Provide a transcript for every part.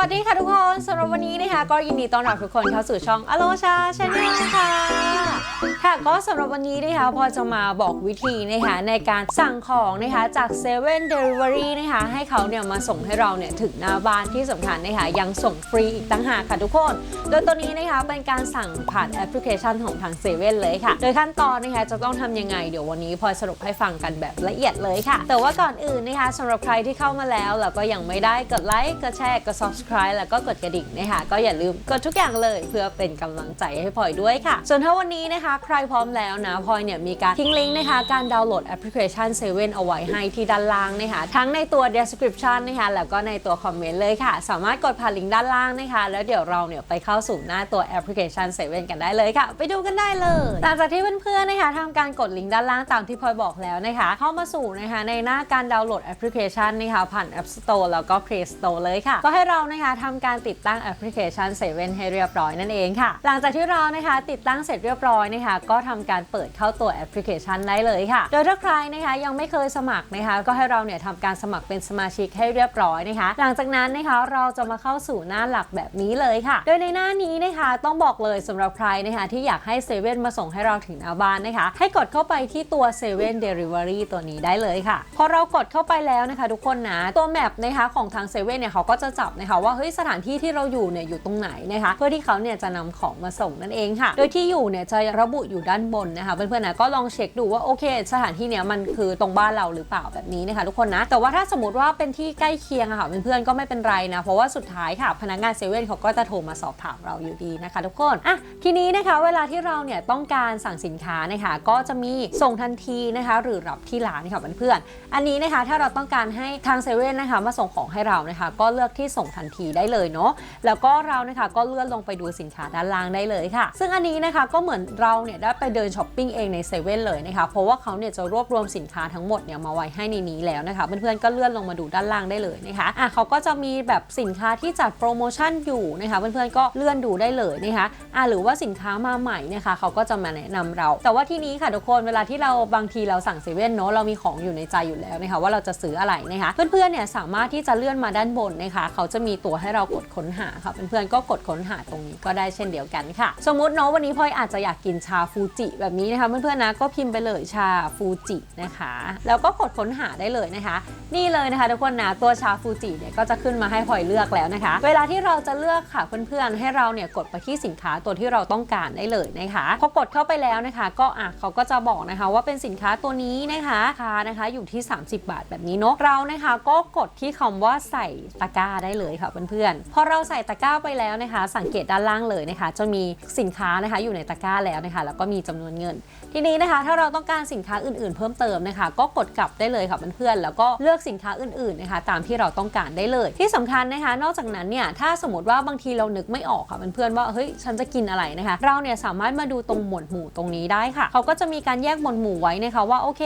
วัสดีค่ะทุกคนสำหรับวันนี้นะคะก็ยินดีต้อนรับทุกคนเข้าสู่ช่องอโลชาชาแนลค่ะค่ะก็สำหรับวันนี้นะคะพอจะมาบอกวิธีนะคะในการสั่งของนะคะจาก7 e เ e ่ e อรี่นะคะให้เขาเนี่ยมาส่งให้เราเนี่ยถึงหน้าบ้านที่สำคัญนะคะยังส่งฟรีอีกตั้งหากค่ะทุกคน โดยตัวนี้นะคะเป็นการสั่งผ่านแอปพลิเคชันของทางเซเว่นเลยค่ะ โดยขั้นตอนนะคะจะต้องทำยังไงเดี๋ยววันนี้พอสรุปให้ฟังกันแบบละเอียดเลยค่ะ แต่ว่าก่อนอื่นนะคะสำหรับใครที่เข้ามาแล้วแล้วก็ยังไม่ได้กดไลค์กดแชร์กด subscribe แล้วก็กดกระดิ่งนะคะก็อย่าลืมกดทุกอย่างเลยเพื่อเป็นกำลังใจให้พลอยด้วยค่ะ ส่วนถ้าวันนี้นะคะ ใครพร้อมแล้วนะพลอยเนี่ยมีการทิ้งลิงก์นะคะการดาวน์โหลดแอปพลิเคชัน7เอาไว้ให้ที่ด้านล่างนะคะทั้งในตัว description นะคะแล้วก็ในตัวคอมเมนต์เลยค่ะ สามารถกดผ่านลิงก์ด้านล่างนะคะ แล้วเดี๋ยวเราเนี่ยไปเข้าสู่หน้าตัวแอปพลิเคชัน7กันได้เลยค่ะ ไปดูกันได้เลยหลังจากที่เพื่อนๆนะคะทำการกดลิงก์ด้านล่างตามที่พลอยบอกแล้วนะคะ เข้ามาสู่นะคะในหน้าการดาวน์โหลดแอปพลิเคชันนะคะผ่าน App Store แล้วก็ Play Store เลยค่ะ ก็ให้เรานะคะทำการติดตั้งแอปพลิเคชัน7ให้เรียบร้อยนั่นเองค่ะ หลังจากที่เรานะคะติดตั้งเสร็จเรียบร้อยนะคะ ก็ทำการเปิดเข้าตัวแอปพลิเคชันได้เลยค่ะ โดยถ้าใครนะคะยังไม่เคยสมัครนะคะ ก็ให้เราเนี่ยทำการสมัครเป็นสมาชิกให้เรียบร้อยนะคะ หลังจากนั้นนะคะเราจะมาเข้าสู่หน้าหลักแบบนี้เลยค่ะ โดยในหน้านี้นะคะต้องบอกเลยสำหรับใครนะคะที่อยากให้เซเว่นมาส่งให้เราถึงหน้าบ้านนะคะ ให้กดเข้าไปที่ตัว7 e เ e ่ e เดลิเวอรี่ตัวนี้ได้เลยค่ะ พอเรากดเข้าไปแล้วนะคะ ทุกคนนะตัวแมปนะคะของทางเซเว่นเนี่ยเขาก็จะจับนะคะว่าเฮ้ยสถานที่ที่เราอยู่เนี่ยอยู่ตรงไหนนะคะเพื่อที่เขาเนี่ยจะนำของมาส่งนั่นเองค่ะ โดยที่อยู่เนี่ยจะระบุอยู่ด้านบนนะคะเพื่อนๆนะก็ลองเช็คดูว่าโอเค สถานที่เนี่ยมันคือตรงบ้านเราหรือเปล่าแบบนี้นะคะทุกคนนะแต่ว่าถ้าสมมติว่าเป็นที่ใกล้เคียงอะค่ะเพื่อนๆก็ไม่เป็นไรนะเพราะว่าสุดท้ายค่ะพนักงานเซเว่นเขาก็จะโทรมาสอบถามเราอยู่ดีนะคะ ทุกคนอะทีนี้นะคะเวลาที่เราเนี่ยต้องการสั่งสินค้านะคะก็จะมีส่งทันทีนะคะ หรือรับที่ร้านค่ะเพื่อนๆอันนี้นะคะถ้าเราต้องการให้ทางเซเว่นนะคะมาส่งของให้เรานะคะ ก็เลือกที่ส่งทันทีได้เลยเนาะแล้วก็เรานะคะก็เลื่อนลงไปดูสินค้าด้านล่างได้เลยค่ะ ซึ่งอันนี้นะคะก็เหมือนเราเนี่ยได้ไปเดินช้อปปิ้งเองในเซเว่นเลยนะคะเพราะว่าเขาเนี่ยจะรวบรวมสินค้าทั้งหมดเนี่ยมาไว้ให้ในนี้แล้วนะคะเพื่อนๆก็เลื่อนลงมาดูด้านล่างได้เลยนะคะอะเขาก็จะมีแบบสินค้าที่จัดโปรโมชั่นอยู่นะคะเพื่อนๆก็เลื่อนดูได้เลยนะคะอะหรือว่าสินค้ามาใหม่นะคะเขาก็จะมาแนะนำเรา แต่ว่าที่นี้ค่ะทุกคนเวลาที่เราบางทีเราสั่งเซเว่นเนาะเรามีของอยู่ในใจอยู่แล้วนะคะว่าเราจะซื้ออะไรนะคะเพื่อนๆเนี่ยสามารถที่จะเลื่อนมาด้านบนนะคะเขาจะมีตัวให้เรากดค้นหาค่ะเพื่อนๆก็กดค้นหาตรงนี้ก็ได้เช่นเดียวกันค่ะ สมมติเนาะวันนี้พลอยอาจจะอยากกินชาฟูจิแบบนี้นะคะเพื่อนๆนะก็พิมพ์ไปเลยชาฟูจินะคะ แล้วก็กดค้นหาได้เลยนะคะ นี่เลยนะคะทุกคนนะตัวชาฟูจิเนี่ยก็จะขึ้นมาให้พลอยเลือกแล้วนะคะ เวลาที่เราจะเลือกค่ะเพื่อนๆให้เราเนี่ยกดไปที่สินค้าตัวที่เราต้องการได้เลยนะคะพอกดเข้าไปแล้วนะคะ ก็อะเขาก็จะบอกนะคะว่าเป็นสินค้าตัวนี้นะคะราคานะคะอยู่ที่ 30 บาทแบบนี้เนาะเรานะคะก็กดที่คำว่าใส่ตะกร้าได้เลยค่ะเพื่อนๆ พอเราใส่ตะกร้าไปแล้วนะคะ สังเกตด้านล่างเลยนะคะ จะมีสินค้านะคะอยู่ในตะกร้าแล้วนะคะ แล้วก็มีจำนวนเงิน ทีนี้นะคะ ถ้าเราต้องการสินค้าอื่นๆ เพิ่มเติมนะคะ ก็กดกลับได้เลยค่ะเพื่อนๆ แล้วก็เลือกสินค้าอื่นๆนะคะ ตามที่เราต้องการได้เลย ที่สำคัญนะคะ นอกจากนั้นเนี่ย ถ้าสมมติว่าบางทีเรานึกไม่ออกค่ะเพื่อนๆ ว่า เฮ้ย ฉันจะกินอะไรนะคะ เราเนี่ยสามารถมาดูตรงหมวดหมู่ตรงนี้ได้ค่ะ เขาก็จะมีการแยกหมวดหมู่ไว้นะคะว่า โอเค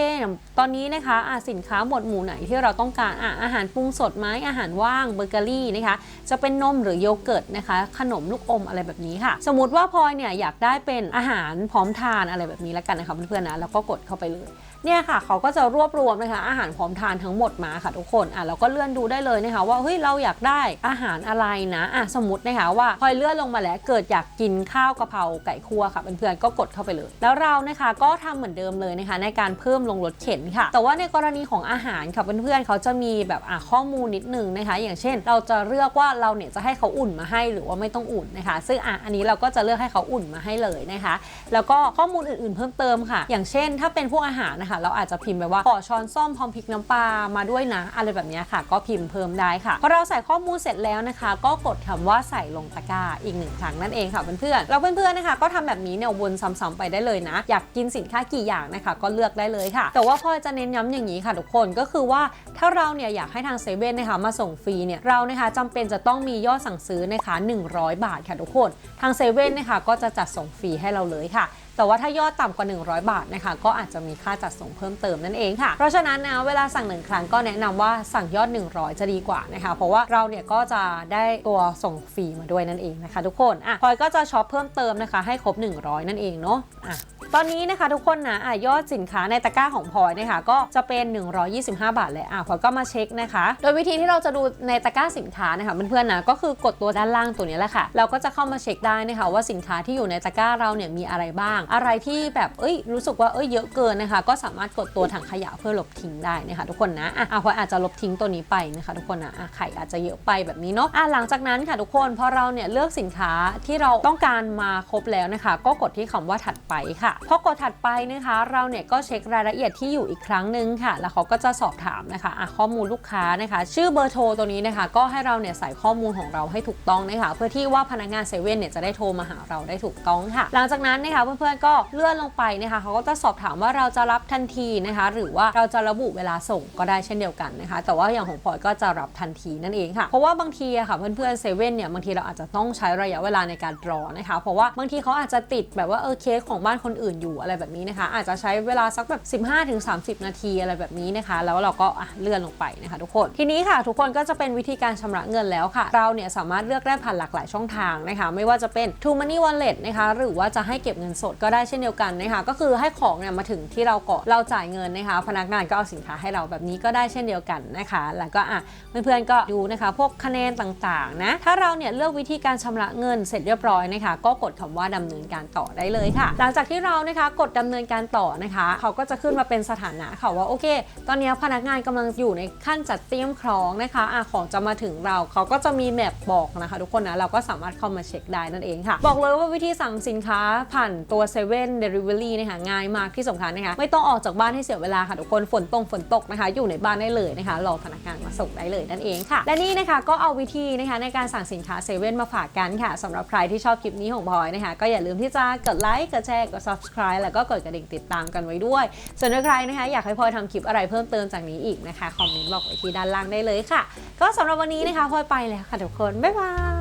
ตอนนี้นะคะอะสินค้าหมวดหมู่ไหนที่เราต้องการอะอาหารปรุงสดไหมอาหารว่างเบเกอรี่นะคะจะเป็นนมหรือโยเกิร์ตนะคะ ขนมลูกอมอะไรแบบนี้ค่ะ สมมติว่าพลอยเนี่ยอยากได้เป็นอาหารพร้อมทานอะไรแบบนี้แล้วกันนะคะเพื่อนๆนะแล้วก็กดเข้าไปเลย เนี่ยค่ะเขาก็จะรวบรวมนะคะอาหารพร้อมทานทั้งหมดมาค่ะทุกคนอะเราก็เลื่อนดูได้เลยนะคะ ว่าเฮ้ยเราอยากได้อาหารอะไรนะอะสมมตินะคะว่าพอยเลื่อนลงมาแล้วเกิดอยากกินข้าวกะเพราไก่คั่วค่ะเพื่อนๆก็กดเข้าไปเลย แล้วเรานะคะก็ทำเหมือนเดิมเลยนะคะ ในการเพิ่มลงรถเข็นค่ะ แต่ว่าในกรณีของอาหารค่ะเพื่อนๆเขาจะมีแบบอะข้อมูลนิดนึงนะคะ อย่างเช่น เราจะเลือกว่าเราเนี่ยจะให้เขาอุ่นมาให้หรือว่าไม่ต้องอุ่นนะคะ ซึ่งอะอันนี้เราก็จะเลือกให้เขาอุ่นมาให้เลยนะคะ แล้วก็ข้อมูลอื่นๆ เพิ่มเติมค่ะ อย่างเช่น ถ้าเป็นพวกอาหารนะคะเราอาจจะพิมพ์ไปว่าขอช้อนส้อมพร้อมพริกน้ำปลามาด้วยนะอะไรแบบนี้ค่ะ ก็พิมพ์เพิ่มได้ค่ะพอเราใส่ข้อมูลเสร็จแล้วนะคะ ก็กดคำว่าใส่ลงตะกร้าอีกหนึ่งครั้งนั่นเองค่ะเพื่อนๆแล้วเพื่อนๆนะคะ ก็ทำแบบนี้เนี่ยวนซ้ำๆไปได้เลยนะ อยากกินสินค้ากี่อย่างนะคะ ก็เลือกได้เลยค่ะ แต่ว่าพลอจะเน้นย้ำอย่างนี้ค่ะทุกคนก็คือว่าถ้าเราเนี่ยอยากให้ทางเซเว่นนะคะมาส่งฟรีเนี่ยเรานะคะจำเป็นจะต้องมียอดสั่งซื้อนะคะ 100 บาทค่ะทุกคน ทางเซเว่นนะคะก็จะจัดส่งฟรีให้เราเลยค่ะ แต่ว่าถ้ายอดต่ำกว่า 100 บาทนะคะก็อาจจะมีค่าจัดส่งเพิ่มเติมนั่นเองค่ะ เพราะฉะนั้นนะเวลาสั่งหนึ่งครั้งก็แนะนำว่าสั่งยอด 100 จะดีกว่านะคะ เพราะว่าเราเนี่ยก็จะได้ตัวส่งฟรีมาด้วยนั่นเองนะคะ ทุกคนอะพลอยก็จะช็อปเพิ่มเติมนะคะให้ครบ 100 นั่นเองเนาะอะ ตอนนี้นะคะทุกคนนะอะยอดสินค้าในตะกร้าของพลอยนะคะก็จะเป็น 125 บาทเลยอะพลอยก็มาเช็คนะคะ โดยวิธีที่เราจะดูในตะกร้าสินค้านะคะเพื่อนๆนะก็คือกดตัวด้านล่างตัวนี้แหละค่ะ เราก็จะเข้ามาเช็คได้นะคะว่าสินค้าที่อยู่ในตะกร้าเราเนี่ยมีอะไรบ้าง อะไรที่แบบเอ้ยรู้สึกว่าเอ้ยเยอะเกินนะคะ ก็สามารถกดตัวถังขยะเพื่อลบทิ้งได้นะคะทุกคนนะอะพลอยอาจจะลบทิ้งตัวนี้ไปนะคะ ทุกคนนะอะไข่อาจจะเยอะไปแบบนี้เนาะอะหลังจากนั้นค่ะทุกคนพอเราเนี่ยเลือกสินค้าที่เราต้องการมาครบแล้วนะคะ ก็กดที่คำว่าถัดไปค่ะพอกดถัดไปนะคะ เราเนี่ยก็เช็ครายละเอียดที่อยู่อีกครั้งหนึ่งค่ะ แล้วเขาก็จะสอบถามนะคะะข้อมูลลูกค้านะคะ ชื่อเบอร์โทรตัวนี้นะคะ ก็ให้เราเนี่ยใส่ข้อมูลของเราให้ถูกต้องนะคะ เพื่อที่ว่าพนักงานเซเว่นเนี่ยจะได้โทรมาหาเราได้ถูกต้องค่ะ หลังจากนั้นนะคะเพื่อนๆก็เลื่อนลงไปนะคะเขาก็จะสอบถามว่าเราจะรับทันทีนะคะ หรือว่าเราจะระบุเวลาส่งก็ได้เช่นเดียวกันนะคะ แต่ว่าอย่างของพลอยก็จะรับทันทีนั่นเองค่ะเพราะว่าบางทีอะค่ะเพื่อนๆเซเว่นเนี่ยบางทีเราอาจจะต้องใช้ระยะเวลาในการรอนะคะ เพราะว่าบางทีเขาอาจจะติดแบบว่าเออเคสของบ้านคนอื่นอยู่อะไรแบบนี้นะคะ อาจจะใช้เวลาสักแบบ 15-30 นาทีอะไรแบบนี้นะคะ แล้วเราก็อะเลื่อนลงไปนะคะทุกคนทีนี้ค่ะ ทุกคนก็จะเป็นวิธีการชำระเงินแล้วค่ะ เราเนี่ยสามารถเลือกได้ผ่านหลากหลายช่องทางนะคะ ไม่ว่าจะเป็น True Money Wallet นะคะหรือว่าจะให้เก็บเงินสดก็ได้เช่นเดียวกันนะคะ ก็คือให้ของเนี่ยมาถึงที่เราก่อนเราจ่ายเงินนะคะ พนักงานก็เอาสินค้าให้เราแบบนี้ก็ได้เช่นเดียวกันนะคะ แล้วก็อะเพื่อนๆก็ดูนะคะ พวกคะแนนต่างๆนะถ้าเราเนี่ยเลือกวิธีการชำระเงินเสร็จเรียบร้อยนะคะ ก็กดคำว่าดำเนินการต่อได้เลยค่ะ หลังจากที่เรานะคะกดดำเนินการต่อนะคะ เขาก็จะขึ้นมาเป็นสถานะค่ะว่าโอเค ตอนนี้พนักงานกำลังอยู่ในขั้นจัดเตรียมของนะคะอะของจะมาถึงเราเขาก็จะมีแมปบอกนะคะ ทุกคนนะเราก็สามารถเข้ามาเช็คได้นั่นเองค่ะ บอกเลยว่าวิธีสั่งสินค้าผ่านตัว7 e เ e ่ e เ Delivery นะคะง่ายมากที่สำคัญนะคะ ไม่ต้องออกจากบ้านให้เสียเวลาค่ะทุกคนฝนตกฝนตกนะคะ อยู่ในบ้านได้เลยนะคะรอพนักงานมาส่งได้เลยนั่นเองค่ะ และนี่นะคะก็เอาวิธีนะคะในการสั่งสินค้าเซเว่นมาฝากกันค่ะสำหรับใครที่ชอบคลิปนี้ของพลอยนะคะก็อย่าลืมที่จะกดไลค์กดแชร์กด subscribe แล้วก็กดกระดิ่งติดตามกันไว้ด้วย ส่วนถ้าใครนะคะอยากให้พลอยทำคลิปอะไรเพิ่มเติมจากนี้อีกนะคะคอมเมนต์บอกไว้ที่ด้านล่างได้เลยค่ะ ก็สำหรับวันนี้นะคะพลอยไปแล้วค่ะทุกคนบ๊ายบาย